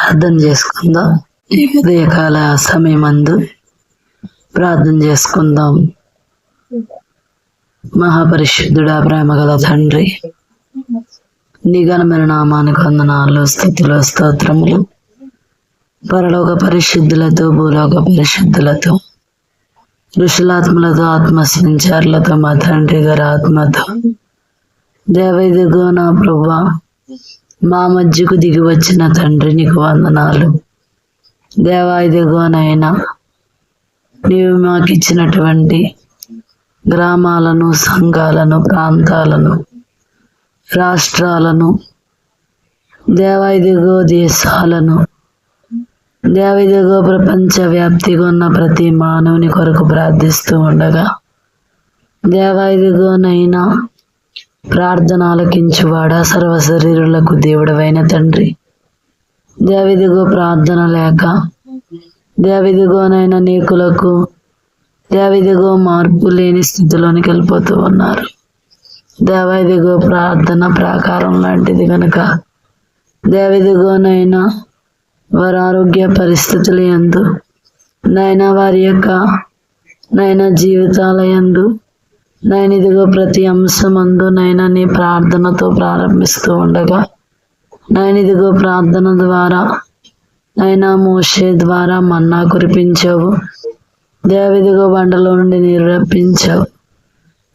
ప్రార్థన చేసుకుందాం. ఈ ఉదయకాల సమయమందు ప్రార్థన చేసుకుందాం. మహాపరిశుద్ధుడా ప్రేమగల తండ్రి నిఘనమైన నామానికి వందనాలు స్థుతులు స్తోత్రములు. పరలోక పరిశుద్ధులతో భూలోక పరిశుద్ధులతో ఋషులాత్మలతో ఆత్మ సంచారులతో మా తండ్రి గారి ఆత్మతో. దేవైదిగో నా ప్రభా మా మధ్యకు దిగి వచ్చిన తండ్రి నీకు వందనాలు. దేవాయిదిగోనైనా నీవు మాకు ఇచ్చినటువంటి గ్రామాలను సంఘాలను ప్రాంతాలను రాష్ట్రాలను దేవాయిదిగో దేశాలను దేవాయిదిగో ప్రపంచ వ్యాప్తిగా ఉన్న ప్రతి మానవుని కొరకు ప్రార్థిస్తూ ఉండగా దేవాయిదిగోనైనా ప్రార్థనాలకించువాడా? సర్వశరీరులకు సర్వ శరీరులకు దేవుడవైన తండ్రి. దేవిదిగో ప్రార్థన లేక దేవిదిగోనైనా నీకులకు దేవిదిగో మార్పు లేని స్థితిలోనికి వెళ్ళిపోతూ ఉన్నారు. దేవదిగో ప్రార్థన ప్రాకారం లాంటిది కనుక దేవిదిగోనైనా వారి ఆరోగ్య పరిస్థితులు ఎందు నైనా వారి యొక్క నైనా జీవితాల యందు నేను ఇదిగో ప్రతి అంశమందు నైనా నీ ప్రార్థనతో ప్రారంభిస్తూ ఉండగా. నేను ఇదిగో ప్రార్థన ద్వారా నైనా మోషే ద్వారా మన్నా కురిపించావు. దేవిదిగో బండలో నుండి నీరు రప్పించావు.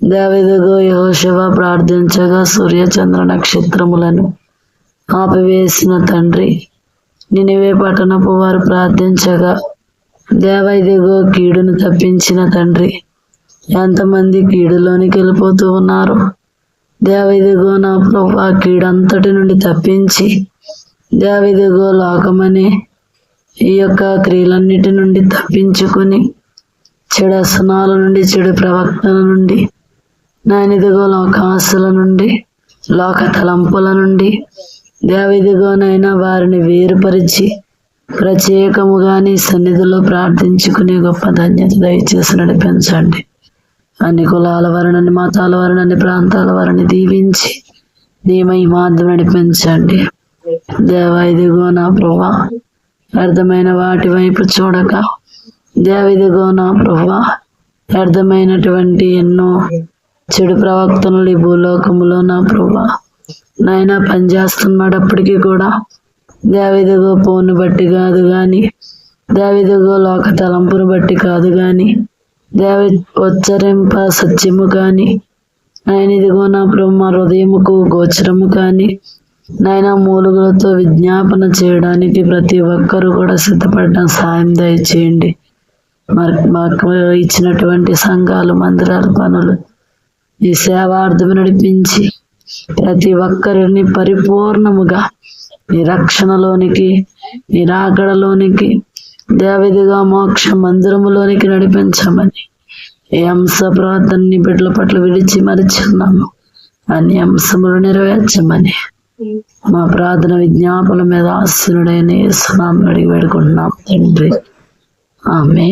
దేవిదిగో యహోశివ ప్రార్థించగా సూర్యచంద్ర నక్షత్రములను ఆపివేసిన తండ్రి నినివే పట్టణపు వారు ప్రార్థించగా దేవైదిగో కీడును తప్పించిన తండ్రి ఎంతమంది కీడులోనికి వెళ్ళిపోతూ ఉన్నారు? దేవదిగో నా ప్రభు ఆ కీడంతటి నుండి తప్పించి దేవదిగో లోకమని ఈ యొక్క క్రియలన్నిటి నుండి తప్పించుకుని చెడు అసనాల నుండి చెడు ప్రవక్తల నుండి నాయనిదిగో లోకాసుల నుండి లోక తలంపుల నుండి దేవదిగోనైనా వారిని వేరుపరిచి ప్రత్యేకముగా నీ సన్నిధిలో ప్రార్థించుకునే గొప్ప ధన్యత దయచేసి నడిపించండి. అన్ని కులాల వారిని మతాల వారిని ప్రాంతాల వారిని దీవించి నీ మహిమార్థం నడిపించండి. దేవ ఇదిగో నా ప్రభా వ్యర్థమైన వాటి వైపు చూడక. దేవిదిగో నా ప్రభా వ్యర్థమైనటువంటి ఎన్నో చెడు ప్రవక్తలు ఈ భూలోకములో నా ప్రభా నాయన పనిచేస్తున్నప్పటికీ కూడా దేవిదిగో పోను బట్టి కాదు కానీ దేవిదిగో లోక తలంపును బట్టి కాదు కానీ దేవి ఉచ్చరింప సత్యము కానీ నాయన ఇదిగో నా బ్రహ్మ హృదయముకు గోచరము కానీ నాయన మూలుగులతో విజ్ఞాపన చేయడానికి ప్రతి ఒక్కరూ కూడా సిద్ధపడడం సాయం దయచేయండి. మరి మాకు ఇచ్చినటువంటి సంఘాలు మందిరాలు పనులు ఈ సేవార్థం నడిపించి ప్రతి ఒక్కరిని పరిపూర్ణముగా నీ రక్షణలోనికి నీ దేవిదిగా మోక్ష మందిరములోనికి నడిపించమని ఏ అంశ ప్రార్థనని బిడ్డల పట్ల విడిచి మరిచున్నాము. అన్ని అంశములు నెరవేర్చమని మా ప్రార్థన విజ్ఞాపన మీద ఆశీనుడైన స్నామం అడిగి పెడుకుంటున్నాం తండ్రి. ఆమె